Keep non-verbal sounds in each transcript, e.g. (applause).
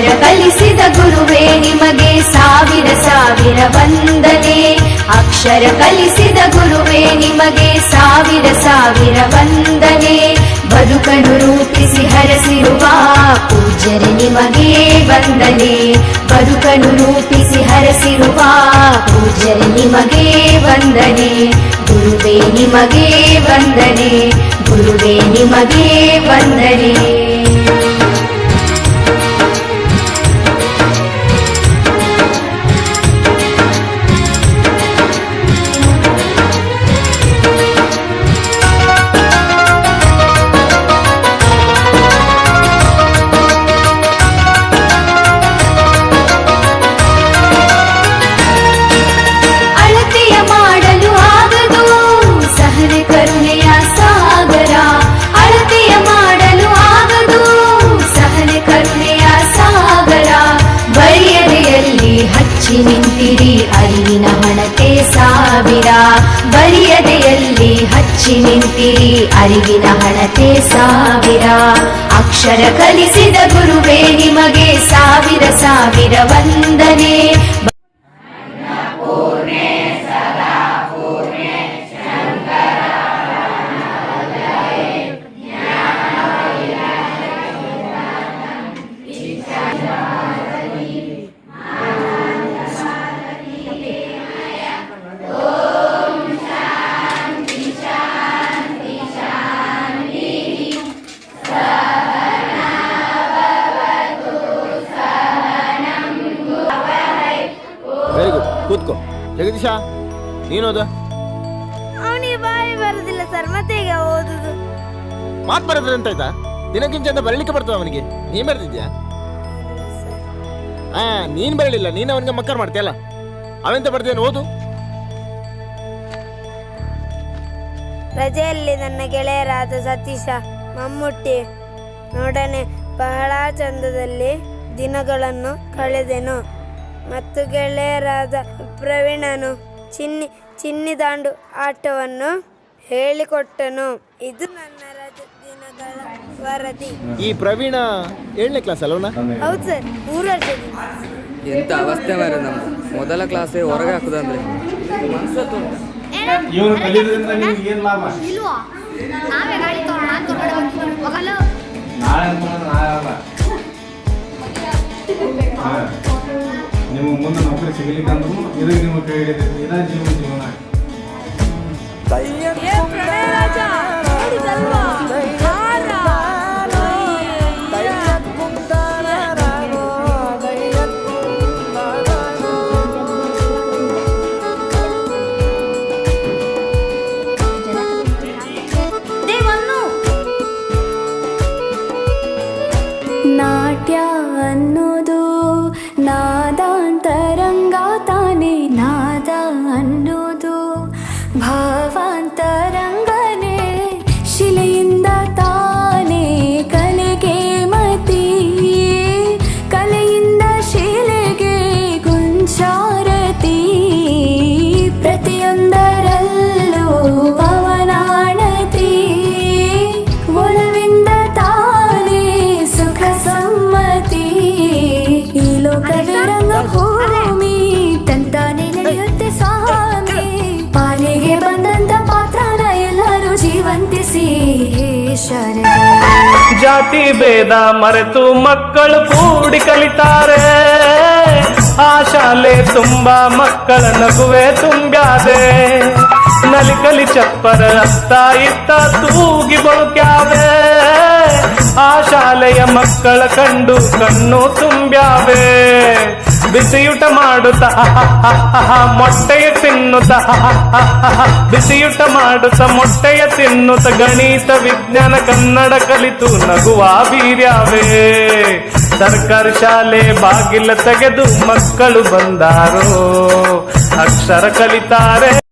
ಅಕ್ಷರ ಕಲಿಸಿದ ಗುರುವೇ, ನಿಮಗೆ ಸಾವಿರ ಸಾವಿರ ವಂದನೆ. ಅಕ್ಷರ ಕಲಿಸಿದ ಗುರುವೇ, ನಿಮಗೆ ಸಾವಿರ ಸಾವಿರ ವಂದನೆ. ಬದುಕನ್ನು ರೂಪಿಸಿ ಹರಸಿರುವ ಪೂಜ್ಯರೆ, ನಿಮಗೆ ವಂದನೆ. ಬದುಕನ್ನು ರೂಪಿಸಿ ಹರಸಿರುವ ಪೂಜ್ಯರೆ, ನಿಮಗೆ ವಂದನೆ. ಗುರುವೇ, ನಿಮಗೆ ವಂದನೆ. ಗುರುವೇ, ನಿಮಗೆ ವಂದನೆ. ನಿಂತಿರಿ ಅರಿವಿನ ಹಣತೆ ಸಾವಿರ. ಅಕ್ಷರ ಕಲಿಸಿದ ಗುರುವೇ ನಿಮಗೆ ಸಾವಿರ ಸಾವಿರ ವಂದನೆ. ಜಗದೀಶ ನೀನೋದ? ಅವನಿಗೆ ಬಾಯಿ ಬರೋದಿಲ್ಲ ಸರ್ ಮತ್ತೆ ಈಗ ಓದುದು? ಮಾತು ಬರೋದ್ರೆ ಅಂತ ಆಯ್ತಾ? ದಿನಕ್ಕಿಂತ ಅಂತ ಬರಲಿಕ್ಕೆ ಬರ್ತದೆ ಅವನಿಗೆ? ನೀನ್ ಬರ್ತಿದ್ಯಾ ಹಾ ನೀನ್ ಬರಲಿಲ್ಲ. ನೀನು ಅವನಿಗೆ ಮಕ್ಕರ್ ಮಾಡ್ತೀಯಲ್ಲ ಅವೆಂತ ಬರ್ದೇನು ಓದು? ರಜೆಯಲ್ಲಿ ನನ್ನ ಗೆಳೆಯರಾದ ಸತೀಶ ಮಮ್ಮುಟ್ಟಿ ನೋಡನೆ ಬಹಳ ಚಂದದಲ್ಲಿ ದಿನಗಳನ್ನು ಕಳೆದೆನು. ಮತ್ತು ಗೆಳೆಯರಾದ ಪ್ರವೀಣನು ಚಿನ್ನಿ ಚಿನ್ನಿ ದಾಂಡು ಆಟವನ್ನು ಹೇಳಿಕೊಟ್ಟನು. ಇದು ನನ್ನ ರಜ ದಿನಗಳ ವರದಿ. ಈ ಪ್ರವೀಣ ಏಳನೇ ಕ್ಲಾಸ್ ಅಲ್ವನ ಹೌದು ಸರ್ ಮೂರು ವರ್ಷದಿಂದ ಎಂತ ಅವಸ್ಥೆ ಮಾರ ಮೊದಲ ಕ್ಲಾಸೇ ಹೊರಗೆ ಹಾಕುದಂದ್ರೆ. ಮನ್ಸತ್ತು ಇವನು ಕಲಿಯೋದ್ರಿಂದ ನಿಮ್ಗೆ ಏನ್ ಲಾಭ? ಇಲ್ವಾ? ನಾವೇ ಗಾಡಿ ತಗೋಣ ಅಂತ ಹೊರಗಡೆ ಬಂದಿದ್ದೀವಿ ಹೋಗಲ್ಲ. ನಾಳೆ ಅನ್ಕೊಂಡ್ರೆ ನಾಳೆ ಅಲ್ಲ ಹಾ. ನಿಮಗೆ ಮುಂದೆ ನೌಕರಿ ಸಿಗಲಿಕ್ಕೆ ಅಂದ್ರೂ ಇದು ನಿಮ್ಮ ಕೈ ಜೀವನ ಜೀವನ. ಜೀವನ ಜಾತಿ ಭೇದ ಮರೆತು ಮಕ್ಕಳು ಕೂಡಿ ಕಲಿತಾರೆ. ಆ ಶಾಲೆ ತುಂಬಾ ಮಕ್ಕಳ ನಗುವೆ ತುಂಬ್ಯಾದೆ. ನಲಿಕಲಿ ಚಪ್ಪರ ಅತ್ತ ಇತ್ತ ತೂಗಿ ಬಳುಕ್ಯಾವೆ. ಆ ಶಾಲೆಯ ಮಕ್ಕಳ ಕಂಡು ಕಣ್ಣು ತುಂಬ್ಯಾವೆ. ಬಿಸಿಯೂಟ ಮಾಡುತ್ತ. ಮೊಟ್ಟೆಯ ತಿನ್ನುತ್ತ. ಬಿಸಿಯೂಟ ಮಾಡುತ್ತ, ಮೊಟ್ಟೆಯ ತಿನ್ನುತ್ತ. ಗಣಿತ ವಿಜ್ಞಾನ ಕನ್ನಡ ಕಲಿತು ನಗುವ ವೀರ್ಯವೇ. ಸರ್ಕಾರಿ ಶಾಲೆ ಬಾಗಿಲ ತೆಗೆದು ಮಕ್ಕಳು ಬಂದಾರೋ. ಅಕ್ಷರ ಕಲಿತಾರೆ.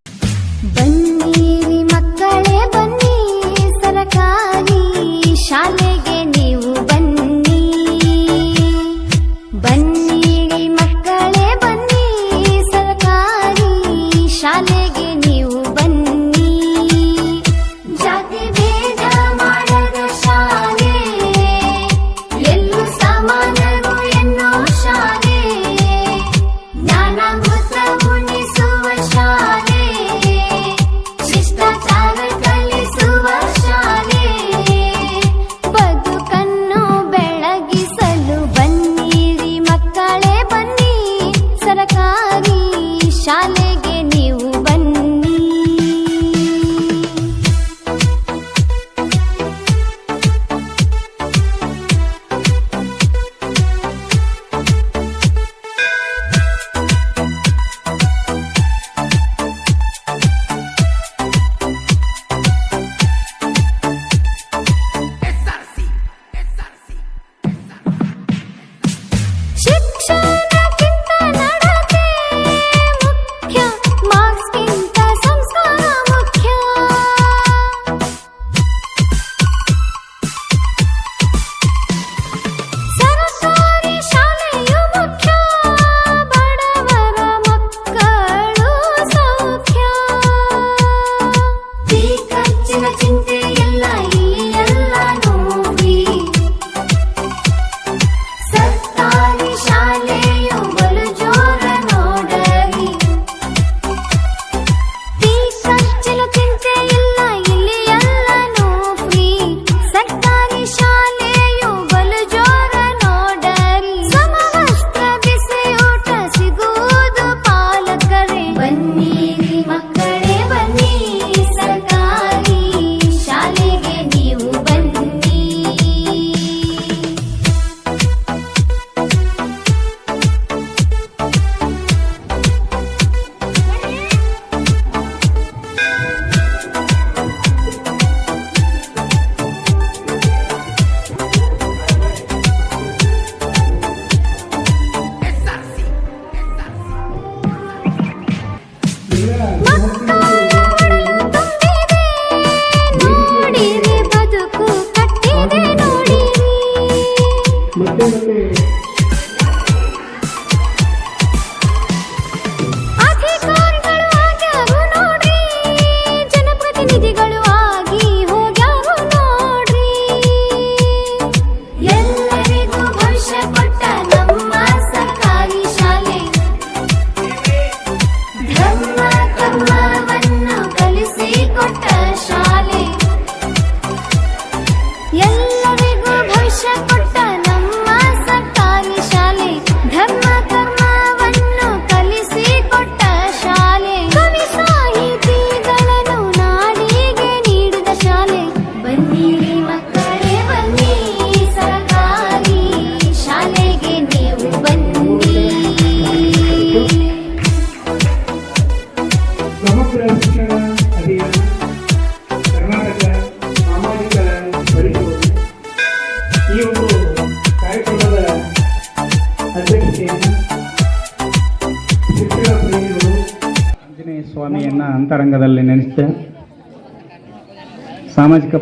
Yeah.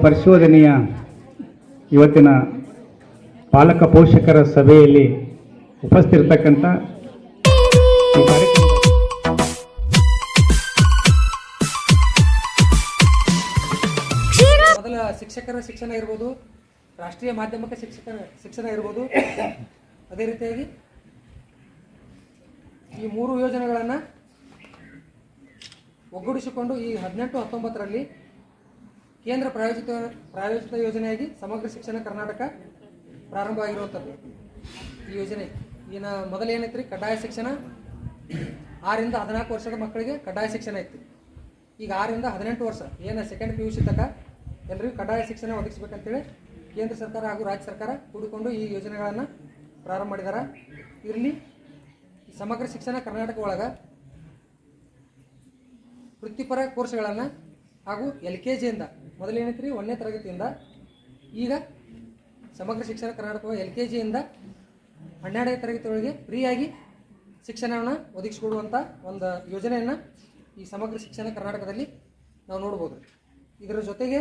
ಪರಿಶೋಧನೆಯ ಇವತ್ತಿನ ಪಾಲಕ ಪೋಷಕರ ಸಭೆಯಲ್ಲಿ ಉಪಸ್ಥಿರ್ತಕ್ಕಂಥ ಮೊದಲ ಶಿಕ್ಷಕರ ಶಿಕ್ಷಣ ಇರ್ಬೋದು, ರಾಷ್ಟ್ರೀಯ ಮಾಧ್ಯಮಿಕ ಶಿಕ್ಷಕರ ಶಿಕ್ಷಣ ಇರ್ಬೋದು. ಅದೇ ರೀತಿಯಾಗಿ ಈ ಮೂರು ಯೋಜನೆಗಳನ್ನು ಒಗ್ಗೂಡಿಸಿಕೊಂಡು ಈ ಹದಿನೆಂಟು ಹತ್ತೊಂಬತ್ತರಲ್ಲಿ ಕೇಂದ್ರ ಪ್ರಾಯೋಜಿತ ಪ್ರಾಯೋಜಿತ ಯೋಜನೆಯಾಗಿ ಸಮಗ್ರ ಶಿಕ್ಷಣ ಕರ್ನಾಟಕ ಪ್ರಾರಂಭ ಆಗಿರುವಂಥದ್ದು ಈ ಯೋಜನೆ ಈಗ ಮೊದಲು ಏನೈತ್ರಿ? ಕಡ್ಡಾಯ ಶಿಕ್ಷಣ. ಆರಿಂದ ಹದಿನಾಲ್ಕು ವರ್ಷದ ಮಕ್ಕಳಿಗೆ ಕಡ್ಡಾಯ ಶಿಕ್ಷಣ ಇತ್ತು ಈಗ ಆರಿಂದ ಹದಿನೆಂಟು ವರ್ಷ. ಏನು ಸೆಕೆಂಡ್ ಪಿ ಯು ಸಿ ತನಕ ಎಲ್ಲರಿಗೂ ಕಡ್ಡಾಯ ಶಿಕ್ಷಣ ಒದಗಿಸ್ಬೇಕಂತೇಳಿ ಕೇಂದ್ರ ಸರ್ಕಾರ ಹಾಗೂ ರಾಜ್ಯ ಸರ್ಕಾರ ಕೂಡಿಕೊಂಡು ಈ ಯೋಜನೆಗಳನ್ನು ಪ್ರಾರಂಭ ಮಾಡಿದ್ದಾರೆ ಇರಲಿ ಸಮಗ್ರ ಶಿಕ್ಷಣ ಕರ್ನಾಟಕ ಒಳಗೆ ವೃತ್ತಿಪರ ಕೋರ್ಸ್ಗಳನ್ನು ಹಾಗೂ ಎಲ್ ಕೆ ಜಿಯಿಂದ ಮೊದಲೇನೈತ್ರಿ? ಒಂದನೇ ತರಗತಿಯಿಂದ ಈಗ ಸಮಗ್ರ ಶಿಕ್ಷಣ ಕರ್ನಾಟಕ ಎಲ್ ಕೆ ಜಿಯಿಂದ ಹನ್ನೆರಡನೇ ತರಗತಿಯೊಳಗೆ ಫ್ರೀಯಾಗಿ ಶಿಕ್ಷಣವನ್ನು ಒದಗಿಸಿಕೊಡುವಂಥ ಒಂದು ಯೋಜನೆಯನ್ನು ಈ ಸಮಗ್ರ ಶಿಕ್ಷಣ ಕರ್ನಾಟಕದಲ್ಲಿ ನಾವು ನೋಡ್ಬೋದು. ಇದರ ಜೊತೆಗೆ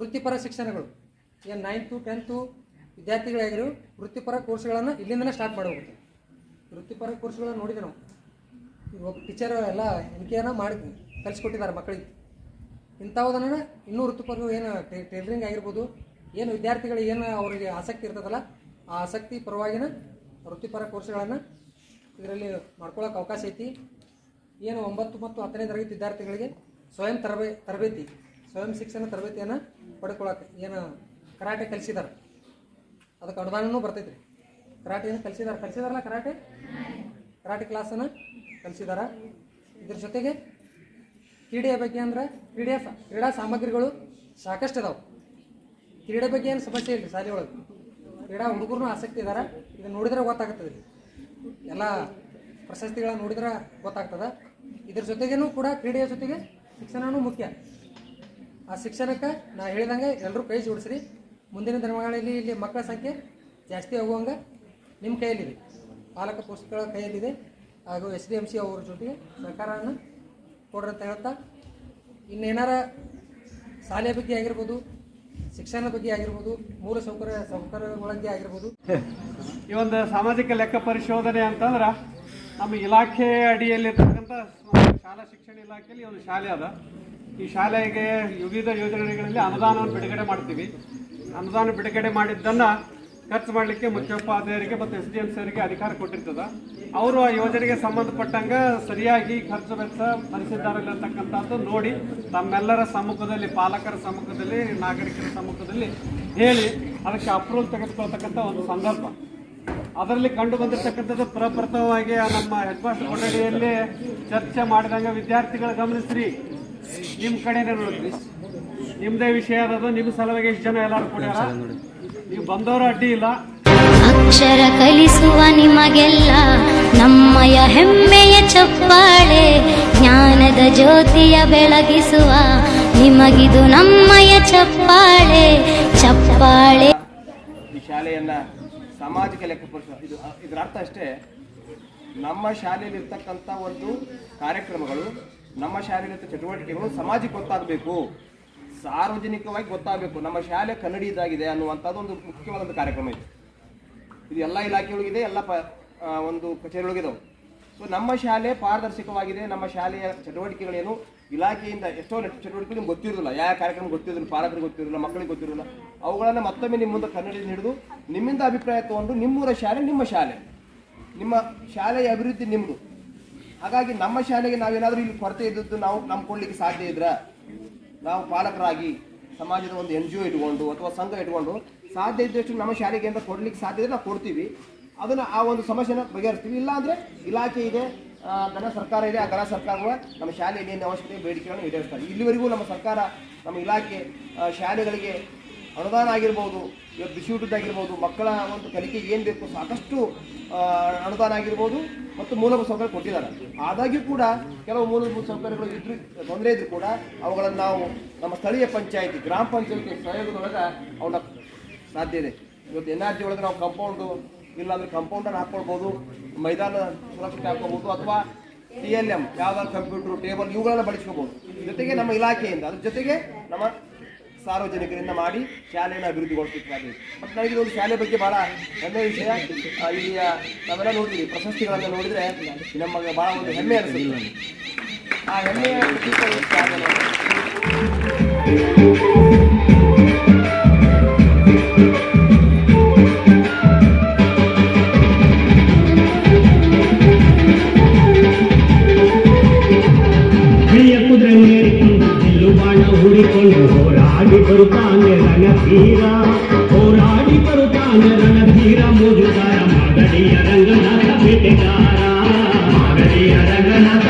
ವೃತ್ತಿಪರ ಶಿಕ್ಷಣಗಳು, ಏನು ನೈನ್ತು ಟೆಂತು ವಿದ್ಯಾರ್ಥಿಗಳಾಗಿರೋ ವೃತ್ತಿಪರ ಕೋರ್ಸ್ಗಳನ್ನು ಇಲ್ಲಿಂದನೇ ಸ್ಟಾರ್ಟ್ ಮಾಡಬೇಕು. ವೃತ್ತಿಪರ ಕೋರ್ಸ್ಗಳನ್ನು ನೋಡಿದೆ ನಾವು, ಇವಾಗ ಟೀಚರ್ ಎಲ್ಲ ಎನ್ಕೆಯನ್ನು ಮಾಡಿ ಕಲಿಸ್ಕೊಟ್ಟಿದ್ದಾರೆ ಮಕ್ಕಳಿಗೆ. ಇಂಥವುದನ್ನು ಇನ್ನೂ ವೃತ್ತಿಪರರು ಏನು ಟೈಲರಿಂಗ್ ಆಗಿರ್ಬೋದು. ಏನು ವಿದ್ಯಾರ್ಥಿಗಳಿಗೆ ಏನು ಅವರಿಗೆ ಆಸಕ್ತಿ ಇರ್ತದಲ್ಲ, ಆ ಆಸಕ್ತಿ ಪರವಾಗಿನ ವೃತ್ತಿಪರ ಕೋರ್ಸ್ಗಳನ್ನು ಇದರಲ್ಲಿ ಮಾಡ್ಕೊಳ್ಳೋಕೆ ಅವಕಾಶ ಐತಿ. ಏನು ಒಂಬತ್ತು ಮತ್ತು ಹತ್ತನೇ ತರಗತಿ ವಿದ್ಯಾರ್ಥಿಗಳಿಗೆ ಸ್ವಯಂ ತರಬೇ, ತರಬೇತಿ, ಸ್ವಯಂ ಶಿಕ್ಷಣ ತರಬೇತಿಯನ್ನು ಪಡ್ಕೊಳ್ಳೋಕೆ ಏನು ಕರಾಟೆ ಕಲಿಸಿದಾರೆ. ಅದಕ್ಕೆ ಅನುದಾನನೂ ಬರ್ತೈತೆ ರೀ. ಕರಾಟೆಯನ್ನು ಕಲಿಸಿದಾರೆ. ಕಲಿಸಿದಾರಲ್ಲ ಕರಾಟೆ? ಕರಾಟೆ ಕ್ಲಾಸನ್ನು ಕಲಿಸಿದಾರ. ಇದ್ರ ಜೊತೆಗೆ ಕ್ರೀಡೆಯ ಬಗ್ಗೆ ಅಂದ್ರೆ ಕ್ರೀಡೆಯ ಕ್ರೀಡಾ ಸಾಮಗ್ರಿಗಳು ಸಾಕಷ್ಟು ಇದಾವೆ. ಕ್ರೀಡೆ ಬಗ್ಗೆ ಏನು ಸಮಸ್ಯೆ ಇಲ್ಲ ಶಾಲೆ ಒಳಗೆ ಕ್ರೀಡಾ ಹುಡುಗರು ಆಸಕ್ತಿ ಇದಾರೆ ಇದನ್ನ ನೋಡಿದ್ರೆ ಗೊತ್ತಾಗ್ತದೆ ಎಲ್ಲ ಪ್ರಶಸ್ತಿಗಳನ್ನ ನೋಡಿದ್ರೆ ಗೊತ್ತಾಗ್ತದೆ. ಇದ್ರ ಜೊತೆಗೇನು ಕೂಡ ಕ್ರೀಡೆಯ ಜೊತೆಗೆ ಶಿಕ್ಷಣನೂ ಮುಖ್ಯ. ಆ ಶಿಕ್ಷಣಕ್ಕೆ ನಾ ಹೇಳಿದಂಗೆ ಎಲ್ಲರೂ ಕೈ ಜೋಡಿಸ್ರಿ. ಮುಂದಿನ ದಿನಗಳಲ್ಲಿ ಇಲ್ಲಿ ಮಕ್ಕಳ ಸಂಖ್ಯೆ ಜಾಸ್ತಿ ಆಗುವಂಗೆ ನಿಮ್ಮ ಕೈಯಲ್ಲಿದೆ. ಪಾಲಕ ಪೋಷಕರ ಕೈಯಲ್ಲಿದೆ. ಹಾಗೂ ಎಸ್ ಡಿ ಎಂ ಸಿ ಅವ್ರ ಜೊತೆಗೆ ಸಹಕಾರವನ್ನು ಕೊಡ್ರಿ ಅಂತ ಹೇಳ್ತಾ, ಇನ್ನೇನಾರ ಶಾಲೆ ಬಗ್ಗೆ ಆಗಿರ್ಬೋದು, ಶಿಕ್ಷಣ ಬಗ್ಗೆ ಆಗಿರ್ಬೋದು, ಮೂಲ ಸೌಕರ್ಯ ಸೌಕರ್ಯಗಳ ಬಗ್ಗೆ ಆಗಿರ್ಬೋದು. (laughs) ಈ ಒಂದು ಸಾಮಾಜಿಕ ಲೆಕ್ಕ ಪರಿಶೋಧನೆ ಅಂತಂದ್ರೆ ನಮ್ಮ ಇಲಾಖೆ ಅಡಿಯಲ್ಲಿರ್ತಕ್ಕಂಥ ಶಾಲಾ ಶಿಕ್ಷಣ ಇಲಾಖೆಯಲ್ಲಿ ಒಂದು ಶಾಲೆ ಅದ. ಈ ಶಾಲೆಗೆ ವಿವಿಧ ಯೋಜನೆಗಳಲ್ಲಿ ಅನುದಾನವನ್ನು ಬಿಡುಗಡೆ ಮಾಡ್ತೀವಿ. ಅನುದಾನ ಬಿಡುಗಡೆ ಮಾಡಿದ್ದನ್ನು ಖರ್ಚು ಮಾಡಲಿಕ್ಕೆ ಮುಖ್ಯೋಪಾಧ್ಯಾಯರಿಗೆ ಮತ್ತು ಎಸ್ ಡಿ ಎಂ ಅವರಿಗೆ ಅಧಿಕಾರ ಕೊಟ್ಟಿರ್ತದ. ಅವರು ಆ ಯೋಜನೆಗೆ ಸಂಬಂಧಪಟ್ಟಂಗೆ ಸರಿಯಾಗಿ ಖರ್ಚು ವೆಚ್ಚ ಭರಿಸಿದ್ದಾರಲ್ಲ ಅಂತಕ್ಕಂಥದ್ದು ನೋಡಿ ತಮ್ಮೆಲ್ಲರ ಸಮ್ಮುಖದಲ್ಲಿ, ಪಾಲಕರ ಸಮ್ಮುಖದಲ್ಲಿ, ನಾಗರಿಕರ ಸಮ್ಮುಖದಲ್ಲಿ ಹೇಳಿ ಅದಕ್ಕೆ ಅಪ್ರೂವಲ್ ತೆಗೆದುಕೊಳ್ತಕ್ಕಂಥ ಒಂದು ಸಂದರ್ಭ. ಅದರಲ್ಲಿ ಕಂಡು ಬಂದಿರತಕ್ಕಂಥದ್ದು ಪ್ರಪ್ರಥಮವಾಗಿ ನಮ್ಮ ಹೆಡ್ ಮಾಸ್ಟರ್ ಕೊಠಡಿಯಲ್ಲಿ ಚರ್ಚೆ ಮಾಡಿದಂಗೆ ವಿದ್ಯಾರ್ಥಿಗಳು ಗಮನಿಸ್ರಿ. ನಿಮ್ಮ ಕಡೆನೇ ನೋಡಿದ್ರಿ. ನಿಮ್ಮದೇ ವಿಷಯ ಅದು ನಿಮ್ಮ ಸಲುವಾಗಿ ಎಷ್ಟು ಜನ ಎಲ್ಲರೂ ಕೊಡ್ಯಾರ? ನೀವು ಬಂದವರ ಅಡ್ಡಿ ಇಲ್ಲ. ಅಕ್ಷರ ಕಲಿಸುವ ನಿಮಗೆಲ್ಲ ನಮ್ಮಯ ಹೆಮ್ಮೆಯ ಚಪ್ಪಾಳೆ ಜ್ಞಾನದ ಜ್ಯೋತಿಯ ಬೆಳಗಿಸುವ ನಿಮಗಿದು ನಮ್ಮಯ ಚಪ್ಪಾಳೆ ಚಪ್ಪಾಳೆ. ಈ ಶಾಲೆಯನ್ನ ಸಾಮಾಜಿಕ ಲೆಕ್ಕ ಇದು ಇದರ ಅರ್ಥ ಅಷ್ಟೇ. ನಮ್ಮ ಶಾಲೆಯಲ್ಲಿ ಇರ್ತಕ್ಕಂಥ ಒಂದು ಕಾರ್ಯಕ್ರಮಗಳು ನಮ್ಮ ಶಾಲೆಯಲ್ಲಿ ಚಟುವಟಿಕೆಗಳು ಸಮಾಜಕ್ಕೆ ಗೊತ್ತಾಗಬೇಕು. ಸಾರ್ವಜನಿಕವಾಗಿ ಗೊತ್ತಾಗಬೇಕು. ನಮ್ಮ ಶಾಲೆ ಕನ್ನಡಿದಾಗಿದೆ ಅನ್ನುವಂಥದ್ದು ಒಂದು ಮುಖ್ಯವಾದ ಕಾರ್ಯಕ್ರಮ ಇದೆ. ಇದು ಎಲ್ಲ ಇಲಾಖೆಗಳಿಗಿದೆ ಎಲ್ಲ ಪ ಒಂದು ಕಚೇರಿಗಳಿದಾವೆ ಸೊ ನಮ್ಮ ಶಾಲೆ ಪಾರದರ್ಶಕವಾಗಿದೆ. ನಮ್ಮ ಶಾಲೆಯ ಚಟುವಟಿಕೆಗಳೇನು? ಇಲಾಖೆಯಿಂದ ಎಷ್ಟೋ ಚಟುವಟಿಕೆಗಳು ನಿಮ್ಗೆ ಗೊತ್ತಿರೋದಿಲ್ಲ. ಯಾವ ಕಾರ್ಯಕ್ರಮ ಗೊತ್ತಿರಲಿಲ್ಲ ಪಾಲಕರಿಗೆ ಗೊತ್ತಿರಲಿಲ್ಲ ಮಕ್ಕಳಿಗೆ ಗೊತ್ತಿರಲಿಲ್ಲ ಅವುಗಳನ್ನು ಮತ್ತೊಮ್ಮೆ ನಿಮ್ಮ ಮುಂದೆ ಕನ್ನಡಿ ಹಿಡಿದು ನಿಮ್ಮಿಂದ ಅಭಿಪ್ರಾಯ ತಗೊಂಡು ನಿಮ್ಮೂರ ಶಾಲೆ, ನಿಮ್ಮ ಶಾಲೆ. ನಿಮ್ಮ ಶಾಲೆಯ ಅಭಿವೃದ್ಧಿ ನಿಮ್ಮದು ಹಾಗಾಗಿ ನಮ್ಮ ಶಾಲೆಗೆ ನಾವೇನಾದರೂ ಇಲ್ಲಿ ಕೊರತೆ ಇದ್ದದ್ದು ನಾವು ನಮ್ಮ ಕೊಡ್ಲಿಕ್ಕೆ ಸಾಧ್ಯ ಇದ್ರೆ? ನಾವು ಪಾಲಕರಾಗಿ ಸಮಾಜದ ಒಂದು ಎನ್ ಜಿ ಒ ಇಟ್ಕೊಂಡು ಅಥವಾ ಸಂಘ ಇಟ್ಕೊಂಡು ಸಾಧ್ಯ ಇದ್ದಷ್ಟು ನಮ್ಮ ಶಾಲೆಗೆ ಅಂತ ಕೊಡ್ಲಿಕ್ಕೆ ಸಾಧ್ಯ ಇದ್ರೆ ನಾವು ಕೊಡ್ತೀವಿ. ಅದನ್ನು ಆ ಒಂದು ಸಮಸ್ಯೆನ ಬಗೆಹರಿಸ್ತೀವಿ. ಇಲ್ಲಾಂದರೆ ಇಲಾಖೆ ಇದೆ ಗಣ ಸರ್ಕಾರ ಇದೆ, ಆ ಘನ ಸರ್ಕಾರಗಳು ನಮ್ಮ ಶಾಲೆಯಲ್ಲಿ ಏನು ಅವಶ್ಯಕತೆ ಬೇಡಿಕೆಗಳನ್ನು ಈಡೇರಿಸ್ತಾರೆ. ಇಲ್ಲಿವರೆಗೂ ನಮ್ಮ ಸರ್ಕಾರ ನಮ್ಮ ಇಲಾಖೆ ಶಾಲೆಗಳಿಗೆ ಅನುದಾನ ಆಗಿರ್ಬೋದು ಇವತ್ತು ಬಿಸಿ ಊಟದ್ದಾಗಿರ್ಬೋದು ಮಕ್ಕಳ ಒಂದು ಕಲಿಕೆಗೆ ಏನು ಬೇಕು ಸಾಕಷ್ಟು ಅನುದಾನ ಆಗಿರ್ಬೋದು ಮತ್ತು ಮೂಲಭೂತ ಸೌಕರ್ಯ ಕೊಟ್ಟಿದ್ದಾರೆ. ಆದಾಗ್ಯೂ ಕೂಡ ಕೆಲವು ಮೂಲಭೂತ ಸೌಕರ್ಯಗಳು ಇದ್ರೂ ತೊಂದರೆ ಇದ್ರು ಕೂಡ ಅವುಗಳನ್ನು ನಾವು ನಮ್ಮ ಸ್ಥಳೀಯ ಪಂಚಾಯಿತಿ, ಗ್ರಾಮ ಪಂಚಾಯತಿ ಸಹಯೋಗದೊಳಗೆ ಅವನ್ನ ಸಾಧ್ಯ ಇದೆ. ಇವತ್ತು ಎನ್ ಆರ್ ಜಿ ಒಳಗೆ ನಾವು ಕಂಪೌಂಡು ಇಲ್ಲಾಂದ್ರೆ ಕಂಪೌಂಡನ್ನು ಹಾಕ್ಕೊಳ್ಬೋದು ಮೈದಾನ ಸುರಕ್ಷತೆ ಹಾಕ್ಕೊಳ್ಬೋದು ಅಥವಾ ಟಿ ಎಲ್ ಎಂ ಯಾವ್ದಾದ್ರು ಕಂಪ್ಯೂಟರ್ ಟೇಬಲ್ ಇವುಗಳನ್ನು ಬಳಸ್ಕೋಬೋದು ಜೊತೆಗೆ ನಮ್ಮ ಇಲಾಖೆಯಿಂದ, ಅದ್ರ ಜೊತೆಗೆ ನಮ್ಮ ಸಾರ್ವಜನಿಕರಿಂದ ಮಾಡಿ ಶಾಲೆಯನ್ನು ಅಭಿವೃದ್ಧಿಗೊಳಿಸಿದ್ದಾರೆ ಮತ್ತು ನನಗೆ ಒಂದು ಶಾಲೆ ಬಗ್ಗೆ ಭಾಳ ಹೆಮ್ಮೆ ವಿಷಯ. ಇಲ್ಲಿಯ ನಾವೆಲ್ಲ ನೋಡಿದ್ವಿ ಪ್ರಶಸ್ತಿಗಳನ್ನು ನೋಡಿದರೆ ನಮಗೆ ಭಾಳ ಒಂದು ಹೆಮ್ಮೆ ಅನಿಸಿದೆ ಆ ಹೆಮ್ಮೆಯ రణధీరా పోరాడి పరుతాన రణధీర మోజుదార మాగడియ రంగనాథ పెట్టిదారా మాగడియ రంగనాథ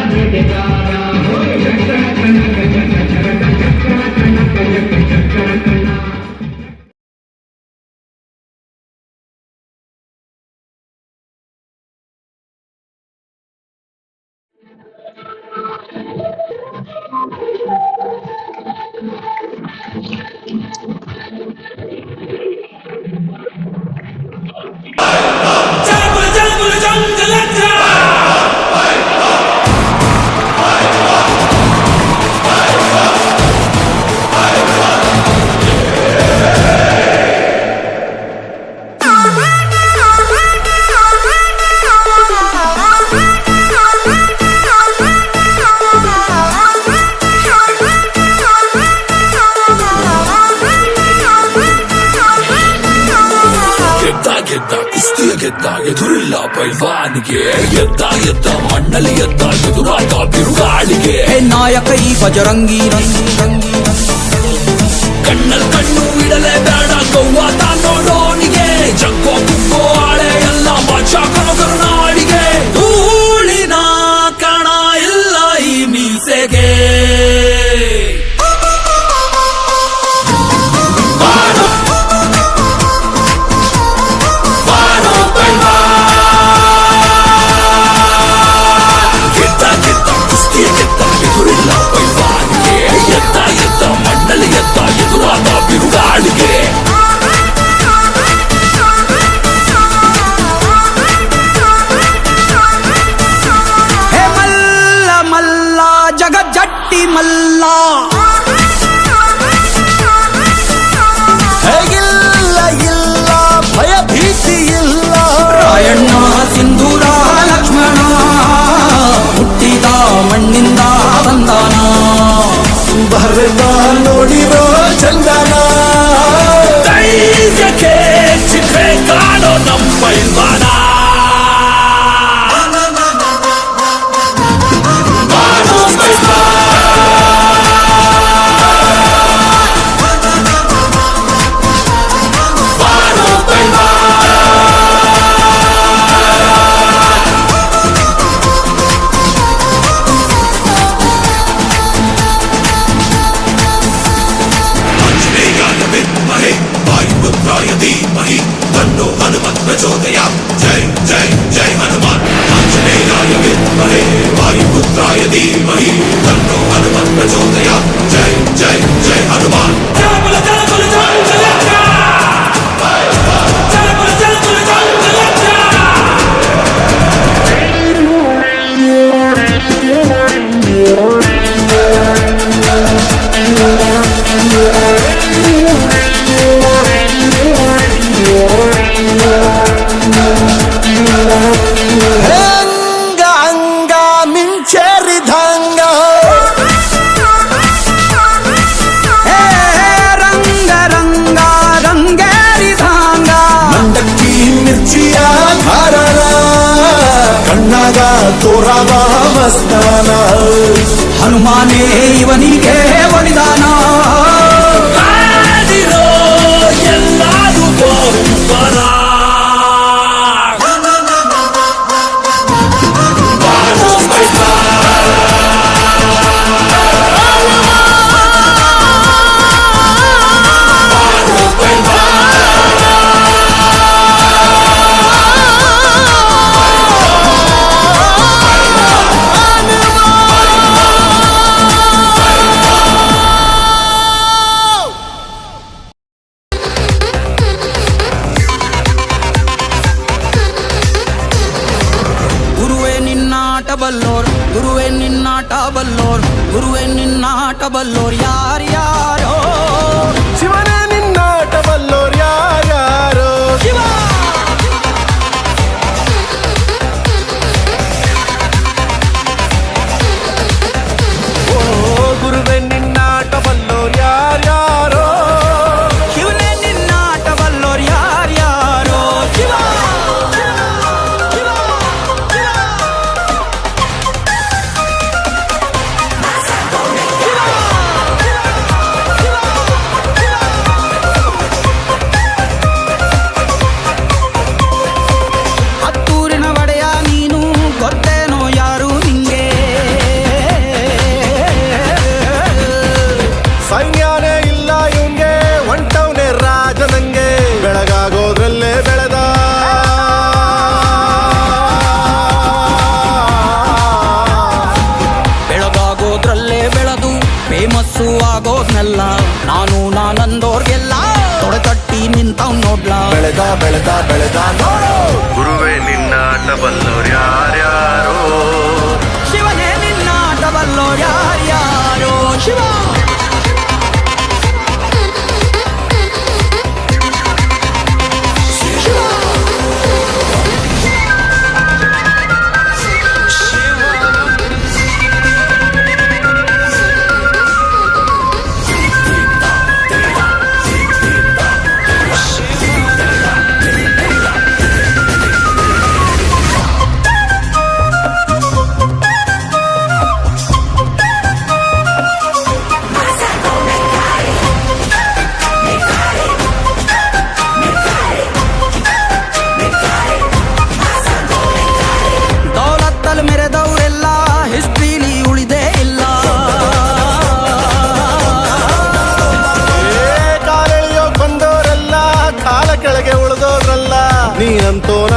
ಯುದ್ಧಾಡಿಗೆ ಎದ್ದ ಎದ್ದ ಮಣ್ಣಲ್ಲಿ ಎದ್ದ ಎದುರಾಟ ಬಿರುಗಾಡಿಗೆ ನಾಯಕ ಈ ಬಜರಂಗಿ ರಂಗಿ ರಂಗಿ ಕಣ್ಣಲ್ ಕಣ್ಣು ಇಡಲೇ ಬೇಡ ಗೌವಾ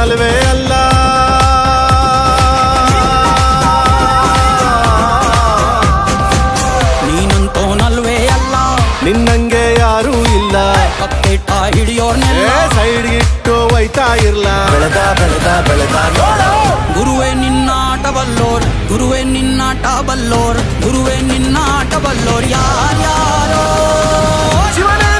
அல்வே அல்லா ನೀನಂತೂ ನಲ್ವೇ ಅಲ್ಲ ನಿನ್ನಂಗೆ ಯಾರೂ ಇಲ್ಲ ಕಪ್ಪೆಟ್ಟ ಹಿಡಿಯೋರ್ನೆಲ್ಲ ಸೈಡ್ ಇಟ್ಟು ಒಯ್ತಾ ಇರ್ಲ ಬೆಳೆದ ಬೆಳೆದ ಬೆಳೆದ ನೋಡೋ ಗುರುವೇ ನಿನ್ನಾಟ ಬಲ್ಲೋರ್ ಗುರುವೇ ನಿನ್ನಾಟ ಬಲ್ಲೋರ್ ಗುರುವೇ ನಿನ್ನಾಟ ಬಲ್ಲೋರ್ ಯಾರ್ಯಾರೋ ಶಿವನೇ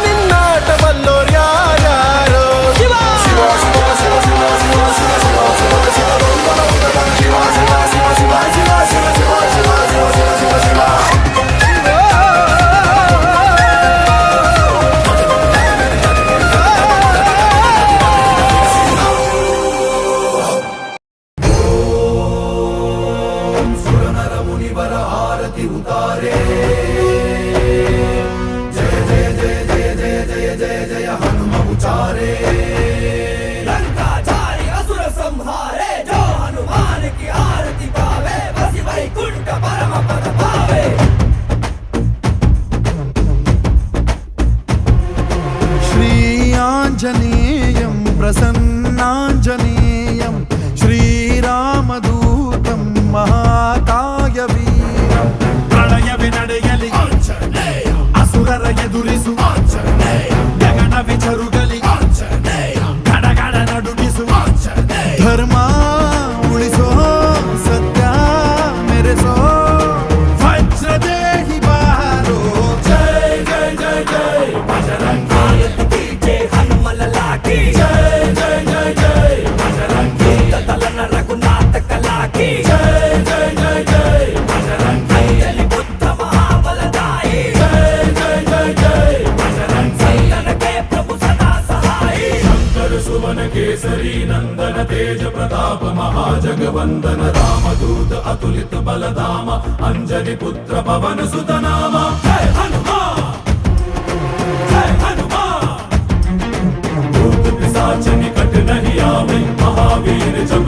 निर्वाचन कट नहीं आवे महावीर जब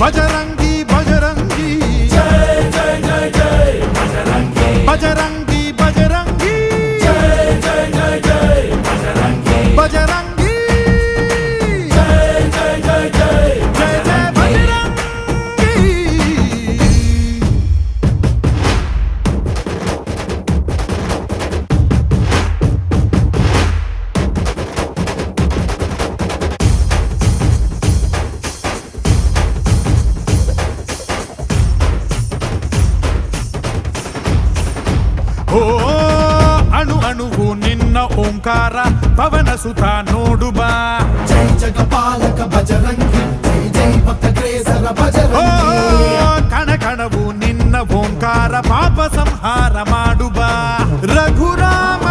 बजरंग ఓంకార పవన సుత నోడుబా జై జగపాలక బజరంగి కణ కణవు నిన్న ఓంకార పాప సంహార మాడుబా రఘురామ